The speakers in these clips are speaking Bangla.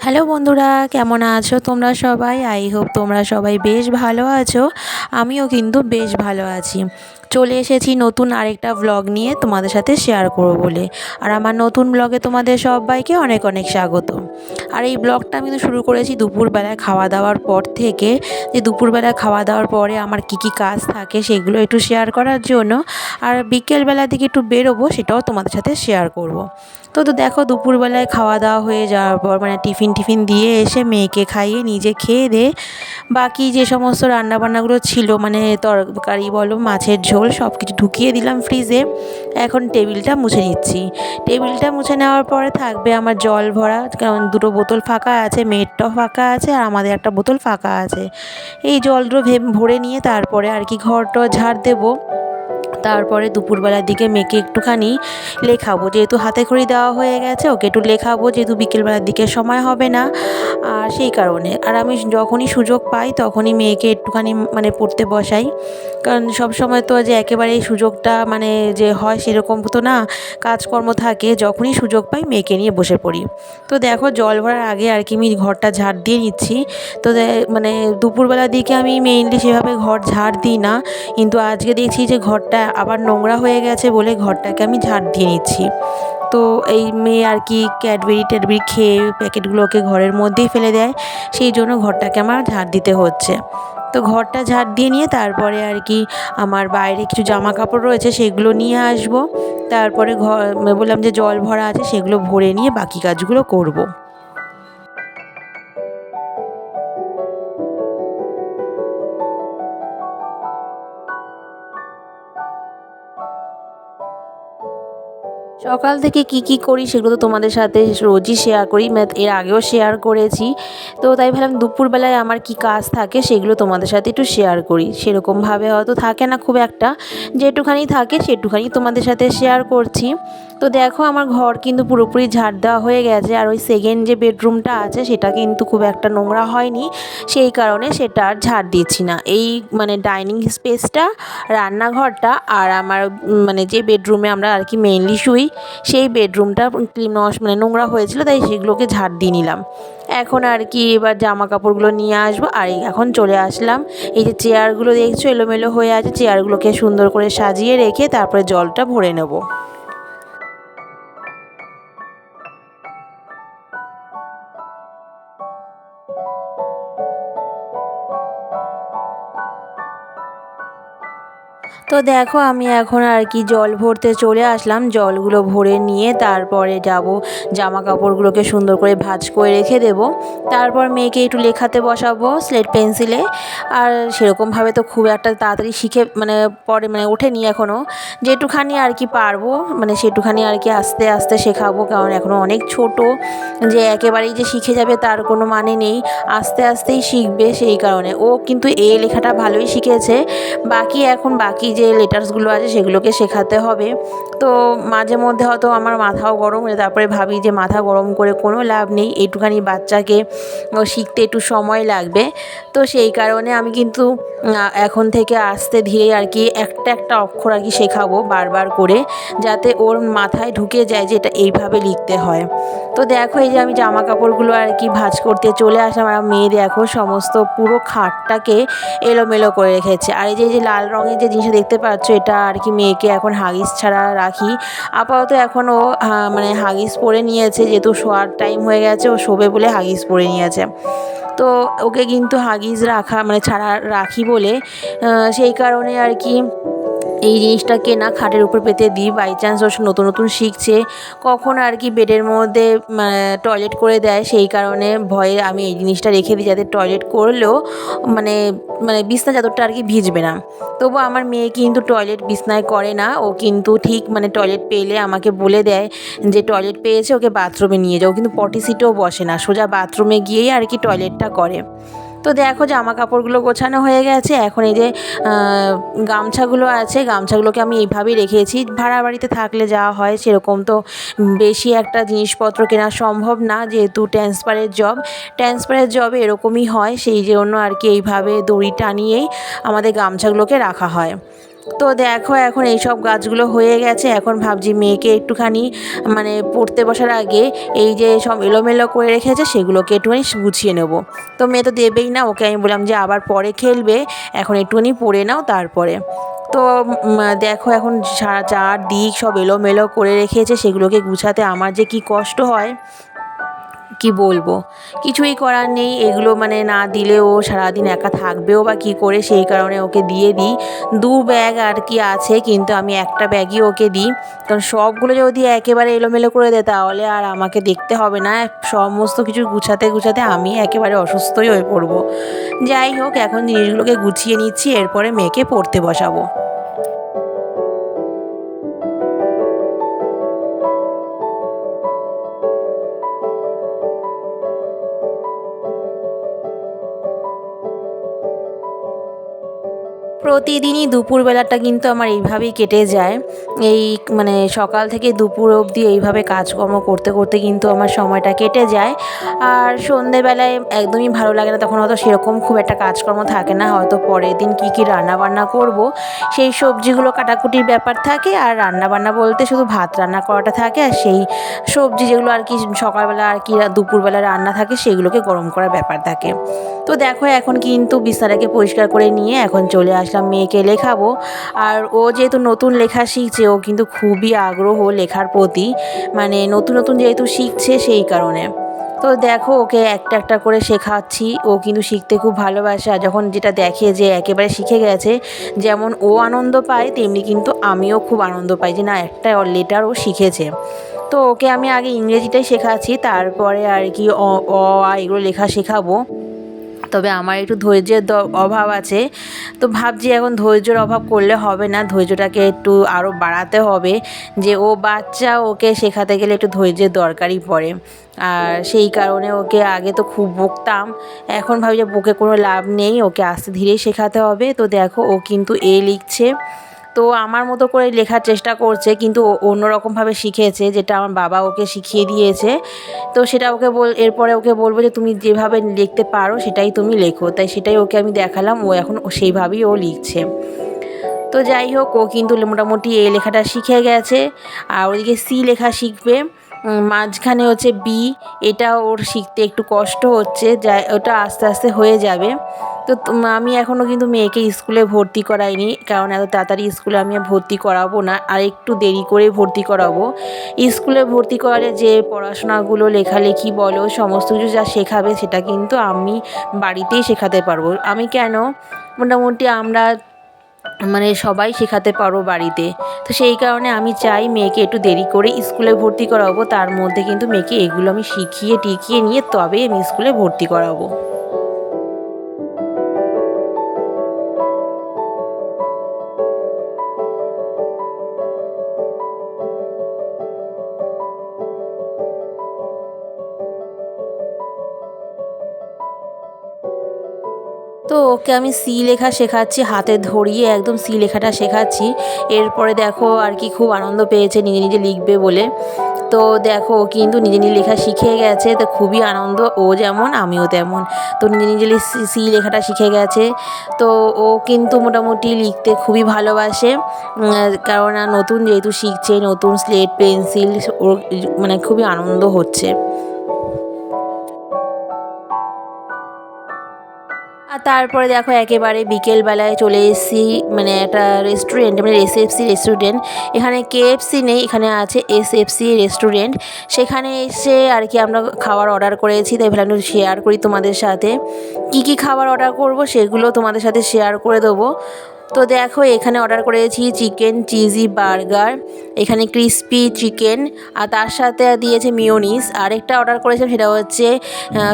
হ্যালো বন্ধুরা, কেমন আছো তোমরা সবাই? আই হোপ তোমরা সবাই বেশ ভালো আছো। আমিও কিন্তু বেশ ভালো আছি। চলে এসেছি নতুন আরেকটা ব্লগ নিয়ে তোমাদের সাথে শেয়ার করব বলে। আর আমার নতুন ব্লগে তোমাদের সবাইকে অনেক অনেক স্বাগত। আর এই ব্লগটা আমি তো শুরু করেছি দুপুরবেলায় খাওয়া দাওয়ার পর থেকে। যে দুপুরবেলা খাওয়া দাওয়ার পরে আমার কী কী কাজ থাকে সেগুলো একটু শেয়ার করার জন্য। আর বিকেলবেলার দিকে একটু বেরোবো সেটাও তোমাদের সাথে শেয়ার করব। তো তো দেখো দুপুরবেলায় খাওয়া দাওয়া হয়ে যাওয়ার পর মানে টিফিন টিফিন দিয়ে এসে মেয়েকে খাইয়ে নিজে খেয়ে দে। বাকি যে সমস্ত রান্নাবান্নাগুলো ছিল মানে তরকারি বলো, মাছের ঝোল সব কিছু ঢুকিয়ে দিলাম ফ্রিজে। এখন টেবিলটা মুছে নিচ্ছি। টেবিলটা মুছে নেওয়ার পরে থাকবে আমার জল ভরা, কারণ দুটো বোতল ফাঁকা আছে, মেটটাও ফাঁকা আছে, আর আমাদের একটা বোতল ফাঁকা আছে। এই জলগুলো ভরে নিয়ে তারপরে আর কি ঘরটা ঝাড় দেবো। তারপরে দুপুরবেলার দিকে মেয়েকে একটুখানি লেখাবো। যেহেতু হাতে খড়ি দেওয়া হয়ে গেছে, ওকে একটু লেখাবো, যেহেতু বিকেলবেলার দিকে সময় হবে না। আর সেই কারণে, আর আমি যখনই সুযোগ পাই, তখনই মেয়েকে একটুখানি মানে পড়তে বসাই। কারণ সব সময় তো যে একেবারে সুযোগটা মানে যে হয় সেরকম তো না, কাজকর্ম থাকে, যখনই সুযোগ পাই মেয়েকে নিয়ে বসে পড়ি। তো দেখো, জল ভরার আগে আর কি আমি ঘরটা ঝাড় দিয়ে নিচ্ছি। তো মানে দুপুরবেলার দিকে আমি মেইনলি সেভাবে ঘর ঝাড় দিই না। কিন্তু আজকে দেখছি যে ঘরটা আবার নোংরা হয়ে গেছে বলে ঘরটাকে আমি ঝাড় দিয়ে নিচ্ছি। তো এই মেয়ে আর কি ক্যাডবেরি ট্যাডবেরি খেয়ে প্যাকেটগুলোকে ঘরের মধ্যেই ফেলে দেয়, সেই জন্য ঘরটাকে আমার ঝাড় দিতে হচ্ছে। তো ঘরটা ঝাড় দিয়ে নিয়ে তারপরে আর কি আমার বাইরে কিছু জামা কাপড় রয়েছে সেগুলো নিয়ে আসব। তারপরে ঘর বললাম যে জল ভরা আছে সেগুলো ভরে নিয়ে বাকি কাজগুলো করব। সকাল থেকে কি কি করি সেগুলো তো তোমাদের সাথে রোজই শেয়ার করি। এর আগেও শেয়ার করেছি। তো তাই ভাবলাম দুপুরবেলায় আমার কি কাজ থাকে সেগুলো তোমাদের সাথে একটু শেয়ার করি। সেরকমভাবে হয়তো থাকে না খুব একটা। যেটুখানি থাকে সেটুখানি তোমাদের সাথে শেয়ার করছি। তো দেখো আমার ঘর কিন্তু পুরোপুরি ঝাড় দেওয়া হয়ে গেছে। আর ওই সেকেন্ড যে বেডরুমটা আছে সেটা কিন্তু খুব একটা নোংরা হয়নি। সেই কারণে সেটা আর ঝাড় দিচ্ছি না। এই মানে ডাইনিং স্পেসটা রান্নাঘরটা আর আমার মানে যে বেডরুমে আমরা আর কি মেইনলি শুই সেই বেডরুমটা মানে নোংরা হয়েছিল, তাই সেগুলোকে ঝাড় দিয়ে নিলাম। এখন আর কি এবার জামা কাপড়গুলো নিয়ে আসব, আর এখন চলে আসলাম। এই যে চেয়ারগুলো দেখছ, এলোমেলো হয়ে আছে চেয়ারগুলোকে সুন্দর করে সাজিয়ে রেখে তারপরে জলটা ভরে নেব। তো দেখো আমি এখন আর কি জল ভরতে চলে আসলাম। জলগুলো ভরে নিয়ে তারপরে যাব। জামা কাপড়গুলোকে সুন্দর করে ভাজ করে রেখে দেব। তারপর মেয়েকে একটু লেখাতে বসাবো স্লেট পেন্সিলে। আর সেরকমভাবে তো খুব একটা তাড়াতাড়ি শিখে মানে পরে মানে ওঠেনি এখনও যেটুখানি আর কি পারব মানে সেটুখানি আর কি আস্তে আস্তে শেখাবো। কারণ এখনও অনেক ছোট। যে একেবারেই যে শিখে যাবে তার কোনো মানে নেই। আস্তে আস্তেই শিখবে সেই কারণে। ও কিন্তু এ লেখাটা ভালোই শিখেছে। বাকি এখন বাকি যে লেটার্সগুলো আছে সেগুলোকে শেখাতে হবে। তো মাঝে মধ্যে হয়তো আমার মাথাও গরম হয়ে তারপরে ভাবি যে মাথা গরম করে কোনো লাভ নেই। একটুখানি বাচ্চাকে শিখতে একটু সময় লাগবে। তো সেই কারণে আমি কিন্তু এখন থেকে আস্তে ধীরে আর কি একটা একটা অক্ষর আর কি শেখাবো বারবার করে, যাতে ওর মাথায় ঢুকে যায় যে এটা এইভাবে লিখতে হয়। তো দেখো এই যে আমি জামা কাপড়গুলো আর কি ভাজ করতে চলে আসলাম আর মেয়ে দেখো, সমস্ত পুরো খাটটাকে এলোমেলো করে রেখেছে। আর এই যে লাল রঙের যে জিনিসটা দেখতে পাচ্ছ, এটা আর কি মেয়েকে এখন হাগিস ছাড়া রাখি। আপাতত এখন ও মানে হাগিস পরে নিয়েছে, যেহেতু শোয়ার টাইম হয়ে গেছে, ও শোবে বলে হাগিস পরে নিয়েছে। তো ওকে কিন্তু হাগিস রাখা মানে ছাড়া রাখি বলে সেই কারণে আর কি এই জিনিসটাকে না খাটের উপর পেতে দিই বাই চান্স ও নতুন নতুন শিখছে। কখন আর কি বেডের মধ্যে টয়লেট করে দেয়, সেই কারণে ভয়ে আমি এই জিনিসটা রেখে দিই যাতে টয়লেট করলেও মানে মানে বিছনা চাদরটা আর কি ভিজবে না। তবু আমার মেয়ে কিন্তু টয়লেট বিছনায় করে না, ও কিন্তু ঠিক মানে টয়লেট পেলে আমাকে বলে দেয় যে টয়লেট পেয়েছে, ওকে বাথরুমে নিয়ে যাও। কিন্তু পটি সিটেও বসে না, সোজা বাথরুমে গিয়েই আর কি টয়লেটটা করে। তো দেখো জামা কাপড়গুলো গোছানো হয়ে গেছে। এখন এই যে গামছাগুলো আছে, গামছাগুলোকে আমি এইভাবেই রেখেছি। ভাড়া বাড়িতে থাকলে যাওয়া হয় সেরকম তো বেশি একটা জিনিসপত্র কেনা সম্ভব না, যেহেতু ট্রান্সফারের জব ট্রান্সফারের জব এরকমই হয়, সেই জন্য আর কি এইভাবে দড়ি টানিয়েই আমাদের গামছাগুলোকে রাখা হয়। তো দেখো এখন এই সব গাছগুলো হয়ে গেছে। এখন ভাবছি মেয়েকে একটুখানি মানে পড়তে বসার আগে এই যে সব এলোমেলো করে রেখেছে সেগুলোকে একটুখানি গুছিয়ে নেব। তো মেয়ে তো দেবেই না, ওকে আমি বললাম যে আবার পরে খেলবে, এখন একটুখানি পড়ে নাও তারপরে। তো দেখো এখন চারদিক সব এলোমেলো করে রেখেছে, সেগুলোকে গুছাতে আমার যে কি কষ্ট হয় কি বলব? কিছুই করার নেই, এগুলো মানে না দিলে ও সারাদিন একা থাকবেও বা কী করে, সেই কারণে ওকে দিয়ে দিই। দু ব্যাগ আর কি আছে, কিন্তু আমি একটা ব্যাগই ওকে দিই। কারণ সবগুলো যদি একেবারে এলোমেলো করে দেয়, তাহলে আর আমাকে দেখতে হবে না। সমস্ত কিছু গুছাতে গুছাতে আমি একেবারে অসুস্থই হয়ে পড়ব। যাই হোক, এখন জিনিসগুলোকে গুছিয়ে নিচ্ছি, এরপরে মেয়েকে পড়তে বসাবো। প্রতিদিনই দুপুরবেলাটা কিন্তু আমার এইভাবেই কেটে যায়। এই মানে সকাল থেকে দুপুর অবধি এইভাবে কাজকর্ম করতে করতে কিন্তু আমার সময়টা কেটে যায়। আর সন্ধেবেলায় একদমই ভালো লাগে না, তখন হয়তো সেরকম খুব একটা কাজকর্ম থাকে না। হয়তো পরের দিন কী কী রান্না বান্না করব, সেই সবজিগুলো কাটাকুটির ব্যাপার থাকে। আর রান্নাবান্না বলতে শুধু ভাত রান্না করাটা থাকে, আর সেই সবজি যেগুলো আর কি সকালবেলা আর কি দুপুরবেলা রান্না থাকে, সেগুলোকে গরম করার ব্যাপার থাকে। তো দেখো এখন কিন্তু বিছানাকে পরিষ্কার করে নিয়ে এখন চলে আসলাম মেয়েকে লেখাবো। আর ও যেহেতু নতুন লেখা শিখছে, ও কিন্তু খুবই আগ্রহ লেখার প্রতি। মানে নতুন নতুন যেহেতু শিখছে সেই কারণে। তো দেখো, ওকে একটা একটা করে শেখাচ্ছি। ও কিন্তু শিখতে খুব ভালোবাসে। আর যখন যেটা দেখে যে একেবারে শিখে গেছে, যেমন ও আনন্দ পায়, তেমনি কিন্তু আমিও খুব আনন্দ পাই যে না, একটা লেটার ও শিখেছে। তো ওকে আমি আগে ইংরেজিটাই শেখাচ্ছি, তারপরে আর কি অ, আ, এগুলো লেখা শেখাবো। তবে আমার একটু ধৈর্যের অভাব আছে। তো ভাবছি এখন ধৈর্যের অভাব করলে হবে না, ধৈর্যটাকে একটু আরও বাড়াতে হবে যে ও বাচ্চা, ওকে শেখাতে গেলে একটু ধৈর্যের দরকারই পড়ে। আর সেই কারণে ওকে আগে তো খুব বকতাম, এখন ভাবি যে বকে কোনো লাভ নেই, ওকে আস্তে ধীরেই শেখাতে হবে। তো দেখো ও কিন্তু এ লিখছে। তো আমার মতো করে লেখার চেষ্টা করছে, কিন্তু অন্যরকমভাবে শিখেছে, যেটা আমার বাবা ওকে শিখিয়ে দিয়েছে। তো সেটা ওকে বল, এরপরে ওকে বলব যে, তুমি যেভাবে লিখতে পারো, সেটাই তুমি লেখো। তাই সেটাই ওকে আমি দেখালাম, ও এখন সেইভাবেই ও লিখছে। তো যাই হোক, ও কিন্তু মোটামুটি এই লেখাটা শিখে গেছে, আর ওদিকে সি লেখা শিখবে। মাঝখানে হচ্ছে বি, এটা ওর শিখতে একটু কষ্ট হচ্ছে যা ওটা আস্তে আস্তে হয়ে যাবে। তো আমি এখনও কিন্তু মেয়েকে স্কুলে ভর্তি করাইনি, কারণ এত তাড়াতাড়ি স্কুলে আমি ভর্তি করাবো না, আর একটু দেরি করে ভর্তি করাবো। স্কুলে ভর্তি করালে যে পড়াশোনাগুলো, লেখালেখি বলো, সমস্ত কিছু যা শেখাবে, সেটা কিন্তু আমি বাড়িতেই শেখাতে পারব। আমি কেন? মোটামুটি আমরা মানে সবাই শেখাতে পারো বাড়িতে। তো সেই কারণে আমি চাই মেয়েকে একটু দেরি করে স্কুলে ভর্তি করাবো, তার মধ্যে কিন্তু মেয়েকে এগুলো আমি শিখিয়ে টিকিয়ে নিয়ে তবেই আমি স্কুলে ভর্তি করাবো। তো ওকে আমি সি লেখা শেখাচ্ছি, হাতে ধরিয়ে একদম সি লেখাটা শেখাচ্ছি। এরপরে দেখো আর কি খুব আনন্দ পেয়েছে নিজে নিজে লিখবে বলে। তো দেখো ও কিন্তু নিজে নিজে লেখা শিখে গেছে, তো খুবই আনন্দ, ও যেমন, আমিও তেমন। তো নিজে নিজে সি লেখাটা শিখে গেছে। তো ও কিন্তু মোটামুটি লিখতে খুবই ভালোবাসে। কারণ নতুন যেহেতু শিখছে, নতুন স্লেট, পেন্সিল ওর মানে খুবই আনন্দ হচ্ছে। তারপরে দেখো একেবারে বিকেলবেলায় চলে এসেছি মানে একটা রেস্টুরেন্ট মানে এস এসএফসি রেস্টুরেন্ট এখানে কেএফসি নেই, এখানে আছে এস এসএফসি রেস্টুরেন্ট সেখানে এসে আর কি আমরা খাবার অর্ডার করেছি, তাই ভাবলাম শেয়ার করি তোমাদের সাথে। কি কি খাবার অর্ডার করব সেগুলো তোমাদের সাথে শেয়ার করে দেবো। তো দেখো, এখানে অর্ডার করেছি চিকেন চিজি বার্গার এখানে ক্রিস্পি চিকেন আর তার সাথে দিয়েছে মিওনিস আরেকটা অর্ডার করেছিলাম সেটা হচ্ছে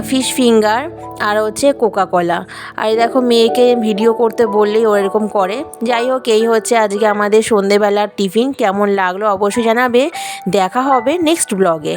ফিশ ফিঙ্গার আর হচ্ছে কোকা কলা আর দেখো, মেয়েকে ভিডিও করতে বললেই ও এরকম করে। যাই হোক, এই হচ্ছে আজকে আমাদের সন্ধেবেলার টিফিন কেমন লাগল অবশ্যই জানাবে। দেখা হবে নেক্সট ব্লগে